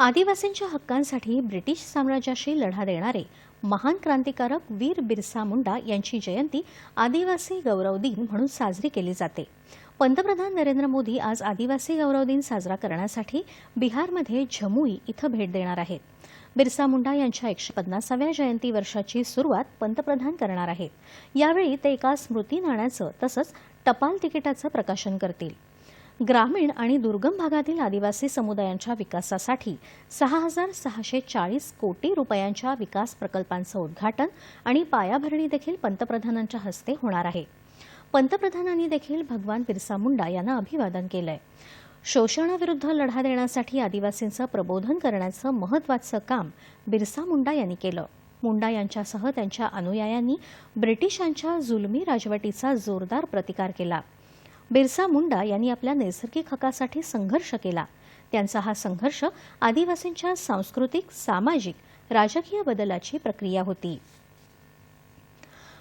आदिवासींच्या हक्कांसाठी ब्रिटिश साम्राज्याशी लढा देणारे महान क्रांतिकारक वीर बिरसा मुंडा यांची जयंती आदिवासी गौरव दिन म्हणून साजरी केली जाते. पंतप्रधान नरेंद्र मोदी आज आदिवासी गौरव दिन साजरा करण्यासाठी बिहारमध्ये झमुई इथं भेट देणार आहेत. बिरसा मुंडा यांच्या एकशे पन्नासाव्या जयंती वर्षाची सुरुवात पंतप्रधान करणार आहेत. यावेळी ते एका स्मृती नाण्याचं तसंच टपाल तिकिटाचं प्रकाशन करतील. ग्रामीण आणि दुर्गम भागातील आदिवासी समुदायांच्या विकासासाठी सहा हजार सहाशे चाळीस कोटी रुपयांच्या विकास प्रकल्पांचं उद्घाटन आणि पायाभरणी देखील पंतप्रधानांच्या हस्ते होणार आहे. पंतप्रधानांनी देखील भगवान बिरसा मुंडा यांना अभिवादन केलंय. शोषणाविरुद्ध लढा देण्यासाठी आदिवासींचं प्रबोधन करण्याचं महत्त्वाचं काम बिरसा मुंडा यांनी केलं. मुंडा यांच्यासह त्यांच्या अनुयायांनी ब्रिटिशांच्या जुलमी राजवटीचा जोरदार प्रतिकार केला. बिरसा मुंडा यांनी आपल्या नैसर्गिक हकासाठी संघर्ष केला. त्यांचा हा संघर्ष आदिवासींच्या सांस्कृतिक सामाजिक राजकीय बदलाची प्रक्रिया होती.